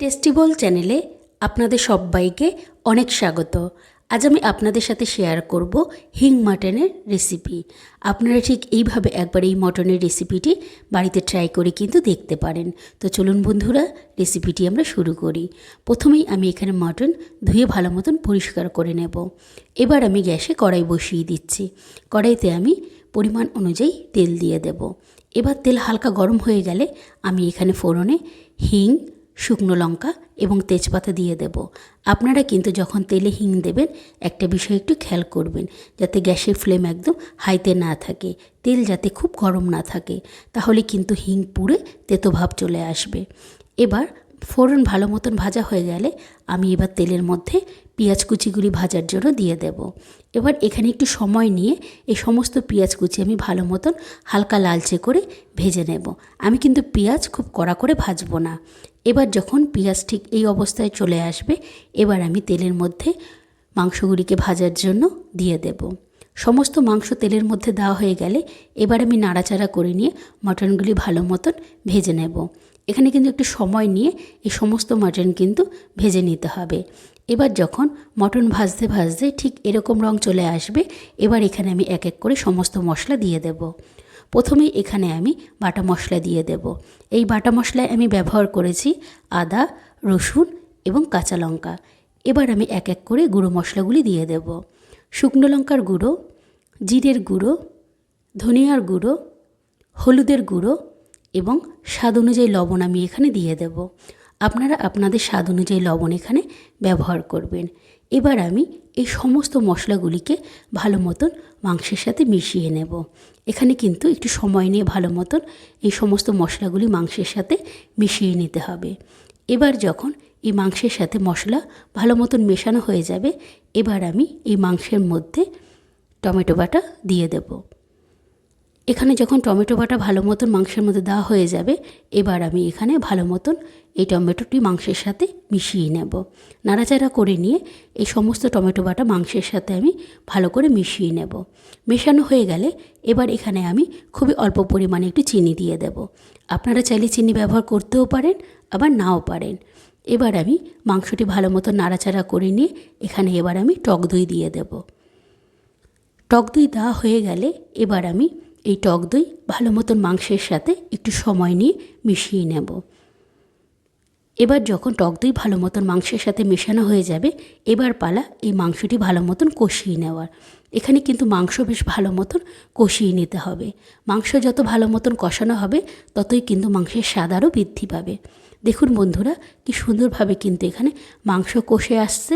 টেস্টিবল চ্যানেলে আপনাদের সবাইকে অনেক স্বাগত। আজ আমি আপনাদের সাথে শেয়ার করব হিং মাটনের রেসিপি আপনারা ঠিক এইভাবে একবার এই মটনের রেসিপিটি বাড়িতে ট্রাই করে কিন্তু দেখতে পারেন। তো চলুন বন্ধুরা রেসিপিটি আমরা শুরু করি। প্রথমেই আমি এখানে মটন ধুয়ে ভালো মতন পরিষ্কার করে নেব। এবার আমি গ্যাসে কড়াই বসিয়ে দিচ্ছি। কড়াইতে আমি পরিমাণ অনুযায়ী তেল দিয়ে দেব। এবার তেল হালকা গরম হয়ে গেলে আমি এখানে ফোড়নে হিং শুকনো লঙ্কা এবং তেজপাতা দিয়ে দেব। আপনারা কিন্তু যখন তেলে হিং দেবেন, একটা বিষয় একটু খেয়াল করবেন, যাতে গ্যাসের ফ্লেম একদম হাইতে না থাকে, তেল যাতে খুব গরম না থাকে, তাহলে কিন্তু হিং পুড়ে তেতো ভাব চলে আসবে। এবার ফোড়ন ভালো মতন ভাজা হয়ে গেলে আমি এবার তেলের মধ্যে পেঁয়াজ কুচিগুলি ভাজার জন্য দিয়ে দেব। এবার এখানে একটু সময় নিয়ে এই সমস্ত পেঁয়াজ কুচি আমি ভালো মতন হালকা লালচে করে ভেজে নেব। আমি কিন্তু পেঁয়াজ খুব কড়া করে ভাজবো না। এবার যখন পেঁয়াজ ঠিক এই অবস্থায় চলে আসবে, এবার আমি তেলের মধ্যে মাংসগুলিকে ভাজার জন্য দিয়ে দেব। সমস্ত মাংস তেলের মধ্যে দেওয়া হয়ে গেলে এবার আমি নাড়াচাড়া করে নিয়ে মটনগুলি ভালো মতন ভেজে নেব। এখানে কিন্তু একটু সময় নিয়ে এই সমস্ত মটন কিন্তু ভেজে নিতে হবে। এবার যখন মটন ভাজতে ভাজতে ঠিক এরকম রং চলে আসবে, এবার এখানে আমি এক এক করে সমস্ত মশলা দিয়ে দেব। প্রথমেই এখানে আমি বাটা মশলা দিয়ে দেব। এই বাটা মশলায় আমি ব্যবহার করেছি আদা, রসুন এবং কাঁচা লঙ্কা। এবার আমি এক এক করে গুঁড়ো মশলাগুলি দিয়ে দেব। শুকনো লঙ্কার গুঁড়ো, জিরের গুঁড়ো, ধনিয়ার গুঁড়ো, হলুদের গুঁড়ো এবং স্বাদ অনুযায়ী লবণ আমি এখানে দিয়ে দেব। আপনারা আপনাদের স্বাদ অনুযায়ী লবণ এখানে ব্যবহার করবেন। এবার আমি এই সমস্ত মশলাগুলিকে ভালো মতন মাংসের সাথে মিশিয়ে নেব। এখানে কিন্তু একটু সময় নিয়ে ভালো মতন এই সমস্ত মশলাগুলি মাংসের সাথে মিশিয়ে নিতে হবে। এবার যখন এই মাংসের সাথে মশলা ভালো মতন মেশানো হয়ে যাবে, এবার আমি এই মাংসের মধ্যে টমেটো বাটা দিয়ে দেবো। এখানে যখন টমেটো বাটা ভালো মতন মাংসের মধ্যে দেওয়া হয়ে যাবে, এবার আমি এখানে ভালো মতন এই টমেটোটি মাংসের সাথে মিশিয়ে নেব। নাড়াচাড়া করে নিয়ে এই সমস্ত টমেটো বাটা মাংসের সাথে আমি ভালো করে মিশিয়ে নেব। মেশানো হয়ে গেলে এবার এখানে আমি খুবই অল্প পরিমাণে একটু চিনি দিয়ে দেব। আপনারা চাইলে চিনি ব্যবহার করতেও পারেন, আবার নাও পারেন। এবার আমি মাংসটি ভালো মতো নাড়াচাড়া করে নিয়ে এখানে এবার আমি টক দই দিয়ে দেব। টক দই দেওয়া হয়ে গেলে এবার আমি এই টক দই ভালো মতন মাংসের সাথে একটু সময় নিয়ে মিশিয়ে নেব। এবার যখন টক দই ভালো মতন মাংসের সাথে মেশানো হয়ে যাবে, এবার পালা এই মাংসটি ভালো মতন কষিয়ে নেওয়ার। এখানে কিন্তু মাংস বেশ ভালো মতন কষিয়ে নিতে হবে। মাংস যত ভালো মতন কষানো হবে, ততই কিন্তু মাংসের স্বাদ আরও বৃদ্ধি পাবে। দেখুন বন্ধুরা, কি সুন্দরভাবে কিন্তু এখানে মাংস কষে আসছে।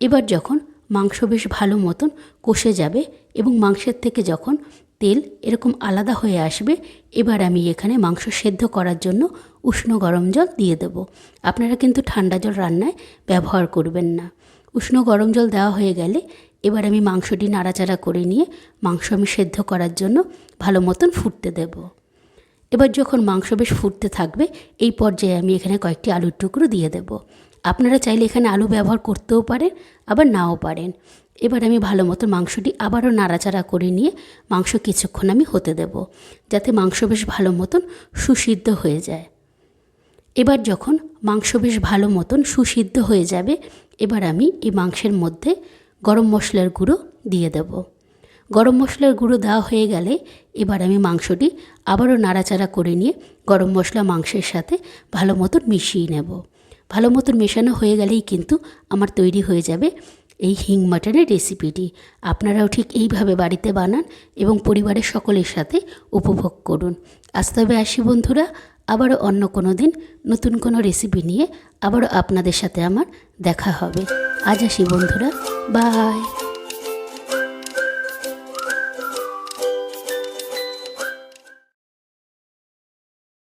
এবার যখন মাংস বেশ ভালো মতন কষে যাবে এবং মাংসের থেকে যখন তেল এরকম আলাদা হয়ে আসবে, এবার আমি এখানে মাংস সেদ্ধ করার জন্য উষ্ণ গরম জল দিয়ে দেবো। আপনারা কিন্তু ঠান্ডা জল রান্নায় ব্যবহার করবেন না। উষ্ণ গরম জল দেওয়া হয়ে গেলে এবার আমি মাংসটি নাড়াচাড়া করে নিয়ে মাংস আমি সেদ্ধ করার জন্য ভালো মতন ফুটতে দেব। এবার যখন মাংস বেশ ফুটতে থাকবে, এই পর্যায়ে আমি এখানে কয়েকটি আলুর টুকরো দিয়ে দেব। আপনারা চাইলে এখানে আলু ব্যবহার করতেও পারেন, আবার নাও পারেন। এবার আমি ভালো মতো মাংসটি আবারও নাড়াচাড়া করে নিয়ে মাংস কিছুক্ষণ আমি হতে দেব, যাতে মাংস বেশ ভালো মতন সুসিদ্ধ হয়ে যায়। এবার যখন মাংস বেশ ভালো মতন সুসিদ্ধ হয়ে যাবে, এবার আমি এই মাংসের মধ্যে গরম মশলার গুঁড়ো দিয়ে দেব। গরম মশলার গুঁড়ো দেওয়া হয়ে গেলে এবার আমি মাংসটি আবারও নাড়াচাড়া করে নিয়ে গরম মশলা মাংসের সাথে ভালো মতন মিশিয়ে নেব। ভালো মতন মেশানো হয়ে গেলেই কিন্তু আমার তৈরি হয়ে যাবে এই হিং মাটনের রেসিপিটি। আপনারাও ঠিক এইভাবে বাড়িতে বানান এবং পরিবারের সকলের সাথে উপভোগ করুন। আজ তবে আসি বন্ধুরা, আবারও অন্য কোনো দিন নতুন কোনো রেসিপি নিয়ে আবারও আপনাদের সাথে আমার দেখা হবে। আজ আসি বন্ধুরা, বাই।